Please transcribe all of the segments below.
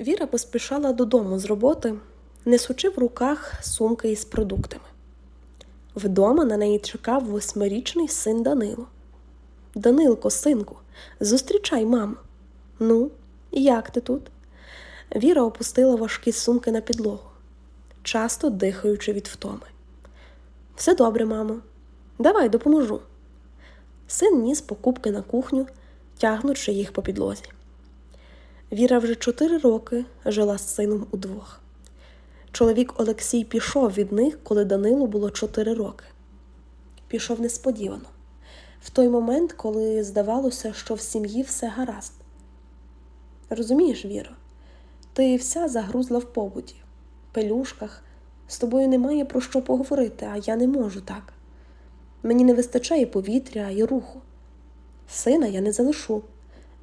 Віра поспішала додому з роботи, несучи в руках сумки із продуктами. Вдома на неї чекав восьмирічний син Данило. Данилко, синку, зустрічай маму. Ну, як ти тут? Віра опустила важкі сумки на підлогу, часто дихаючи від втоми. Все добре, мамо. Давай допоможу. Син ніс покупки на кухню, тягнучи їх по підлозі. Віра вже чотири роки жила з сином удвох. Чоловік Олексій пішов від них, коли Данилу було чотири роки. Пішов несподівано, в той момент, коли здавалося, що в сім'ї все гаразд. Розумієш, Віро, ти вся загрузла в побуті, пелюшках, з тобою немає про що поговорити, а я не можу так. Мені не вистачає повітря і руху. Сина я не залишу,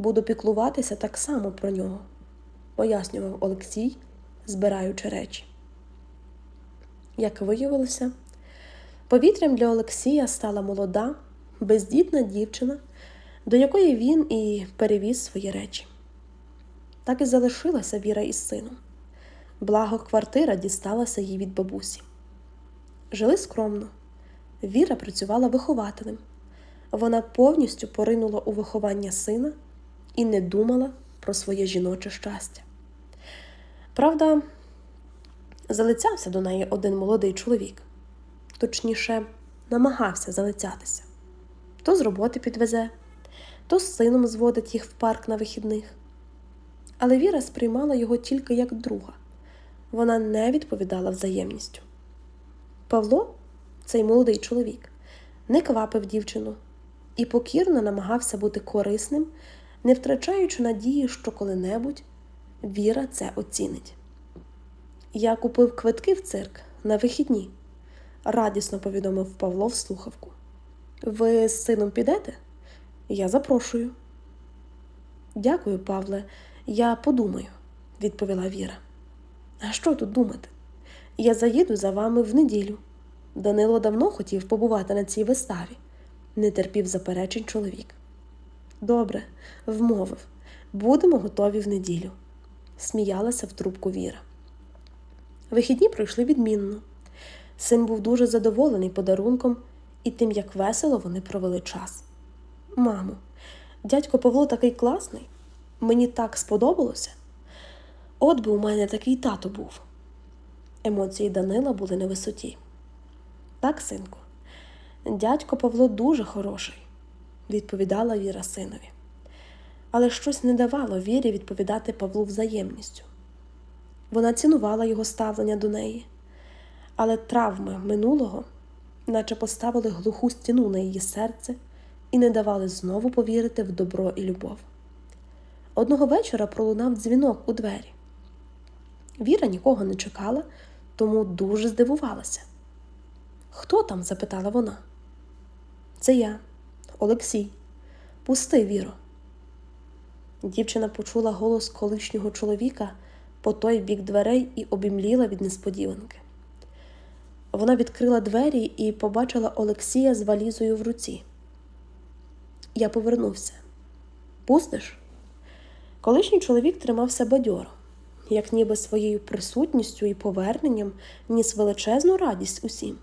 буду піклуватися так само про нього, пояснював Олексій, збираючи речі. Як виявилося, повітрям для Олексія стала молода, бездітна дівчина, до якої він і перевіз свої речі. Так і залишилася Віра із сином. Благо квартира дісталася їй від бабусі. Жили скромно. Віра працювала вихователем. Вона повністю поринула у виховання сина і не думала про своє жіноче щастя. Правда, залицявся до неї один молодий чоловік, точніше, намагався залицятися. То з роботи підвезе, то з сином зводить їх в парк на вихідних. Але Віра сприймала його тільки як друга. Вона не відповідала взаємністю. Павло, цей молодий чоловік, не квапив дівчину і покірно намагався бути корисним, не втрачаючи надії, що коли-небудь Віра це оцінить. Я купив квитки в цирк на вихідні, радісно повідомив Павло в слухавку. Ви з сином підете? Я запрошую. Дякую, Павле, я подумаю, відповіла Віра. А що тут думати? Я заїду за вами в неділю. Данило давно хотів побувати на цій виставі, не терпів заперечень чоловік. Добре, вмовив, будемо готові в неділю, сміялася в трубку Віра. Вихідні пройшли відмінно. Син був дуже задоволений подарунком і тим, як весело вони провели час. Мамо, дядько Павло такий класний, мені так сподобалося. От би у мене такий тато був. Емоції Данила були на висоті. Так, синку, дядько Павло дуже хороший, відповідала Віра синові. Але щось не давало Вірі відповідати Павлу взаємністю. Вона цінувала його ставлення до неї, але травми минулого, наче поставили глуху стіну на її серце і не давали знову повірити в добро і любов. Одного вечора пролунав дзвінок у двері. Віра нікого не чекала, тому дуже здивувалася. Хто там? запитала вона. Це я, Олексій. Пусти, Віро. Дівчина почула голос колишнього чоловіка по той бік дверей і обімліла від несподіванки. Вона відкрила двері і побачила Олексія з валізою в руці. Я повернувся. Пустиш? Колишній чоловік тримався бадьоро, як ніби своєю присутністю і поверненням ніс величезну радість усім.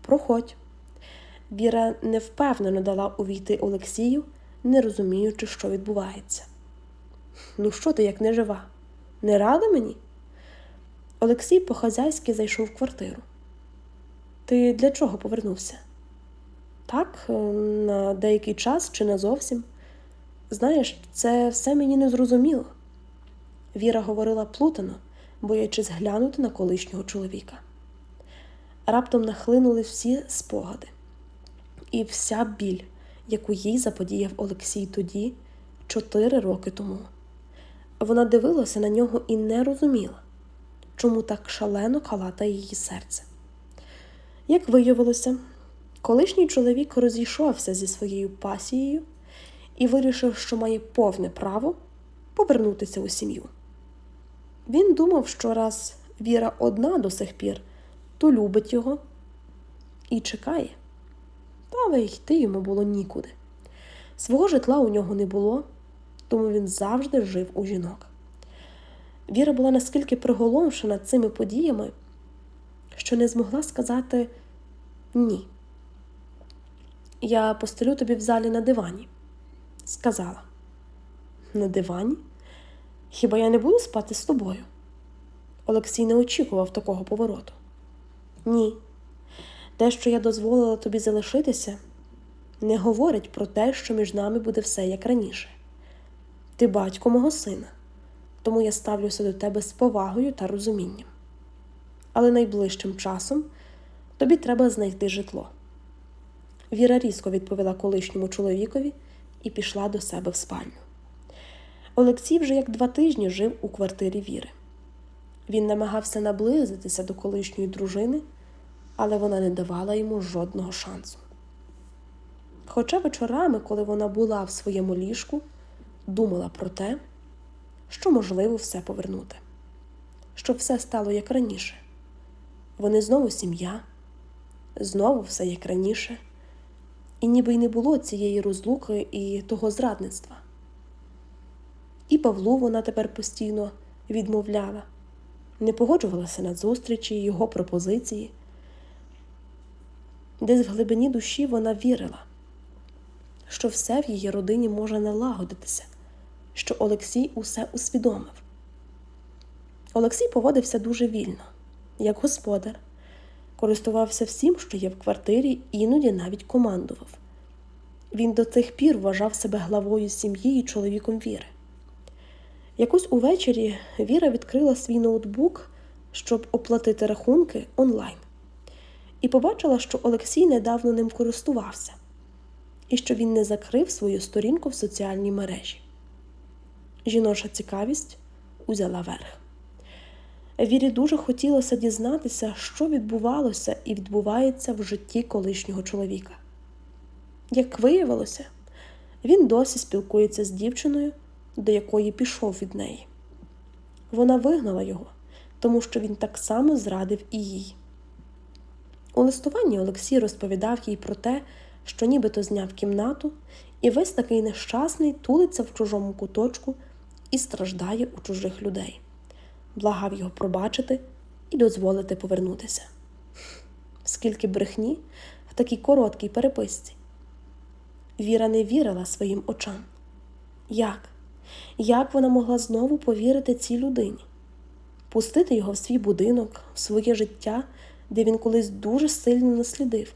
Проходь. Віра невпевнено дала увійти Олексію, не розуміючи, що відбувається. Ну, що ти, як не жива? Не рада мені? Олексій по-хазяйськи зайшов в квартиру. Ти для чого повернувся? Так, е, на деякий час чи не зовсім. Знаєш, це все мені не зрозуміло. Віра говорила плутано, боячись глянути на колишнього чоловіка. Раптом нахлинули всі спогади, і вся біль, яку їй заподіяв Олексій тоді, чотири роки тому. Вона дивилася на нього і не розуміла, чому так шалено калатає її серце. Як виявилося, колишній чоловік розійшовся зі своєю пасією і вирішив, що має повне право повернутися у сім'ю. Він думав, що раз Віра одна до сих пір, то любить його і чекає. Але йти йому було нікуди. Свого житла у нього не було, тому він завжди жив у жінок. Віра була наскільки приголомшена цими подіями, що не змогла сказати ні. Я постелю тобі в залі на дивані, сказала. На дивані? Хіба я не буду спати з тобою? Олексій не очікував такого повороту. Ні. Те, що я дозволила тобі залишитися, не говорить про те, що між нами буде все як раніше. Ти батько мого сина, тому я ставлюся до тебе з повагою та розумінням. Але найближчим часом тобі треба знайти житло. Віра різко відповіла колишньому чоловікові і пішла до себе в спальню. Олексій вже як два тижні жив у квартирі Віри. Він намагався наблизитися до колишньої дружини, але вона не давала йому жодного шансу. Хоча вечорами, коли вона була в своєму ліжку, думала про те, що можливо все повернути, щоб все стало як раніше. Вони знову сім'я, знову все як раніше, і ніби й не було цієї розлуки і того зрадництва. І Павлу вона тепер постійно відмовляла, не погоджувалася на зустрічі його пропозиції. Десь в глибині душі вона вірила, що все в її родині може налагодитися, що Олексій усе усвідомив. Олексій поводився дуже вільно, як господар, користувався всім, що є в квартирі, іноді навіть командував. Він до цих пір вважав себе главою сім'ї і чоловіком віри. Якось увечері Віра відкрила свій ноутбук, щоб оплатити рахунки онлайн, і побачила, що Олексій недавно ним користувався, і що він не закрив свою сторінку в соціальній мережі. Жіноча цікавість узяла верх. Вірі дуже хотілося дізнатися, що відбувалося і відбувається в житті колишнього чоловіка. Як виявилося, він досі спілкується з дівчиною, до якої пішов від неї. Вона вигнала його, тому що він так само зрадив і їй. У листуванні Олексій розповідав їй про те, що нібито зняв кімнату, і весь такий нещасний тулиться в чужому куточку і страждає у чужих людей, благав його пробачити і дозволити повернутися. Скільки брехні в такій короткій переписці. Віра не вірила своїм очам. Як? Як вона могла знову повірити цій людині, пустити його в свій будинок, в своє життя, де він колись дуже сильно наслідив?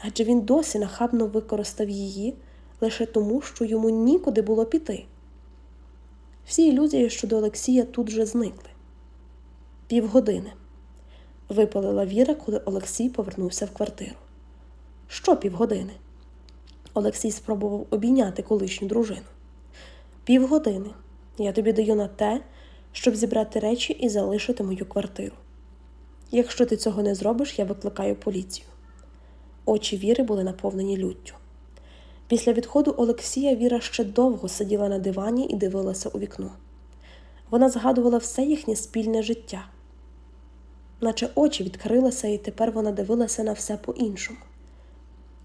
Адже він досі нахабно використав її лише тому, що йому нікуди було піти. Всі ілюзії щодо Олексія тут же зникли. Півгодини. Випалила Віра, коли Олексій повернувся в квартиру. Що півгодини? Олексій спробував обійняти колишню дружину. Півгодини я тобі даю на те, щоб зібрати речі і залишити мою квартиру. Якщо ти цього не зробиш, я викликаю поліцію. Очі Віри були наповнені люттю. Після відходу Олексія Віра ще довго сиділа на дивані і дивилася у вікно. Вона згадувала все їхнє спільне життя, наче очі відкрилися, і тепер вона дивилася на все по-іншому.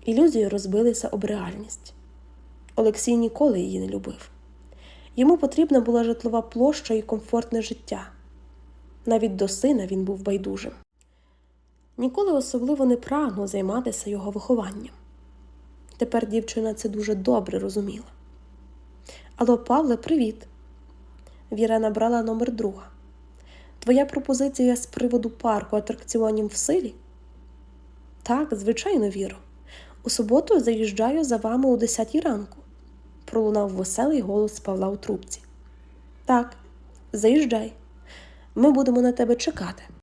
Ілюзії розбилися об реальність. Олексій ніколи її не любив. Йому потрібна була житлова площа і комфортне життя. Навіть до сина він був байдужим. Ніколи особливо не прагнув займатися його вихованням. Тепер дівчина це дуже добре розуміла. Алло, Павле, привіт. Віра набрала номер друга. Твоя пропозиція з приводу парку атракціонів в силі? Так, звичайно, Віро. У суботу заїжджаю за вами о 10 ранку, пролунав веселий голос Павла у трубці. Так, заїжджай. Ми будемо на тебе чекати.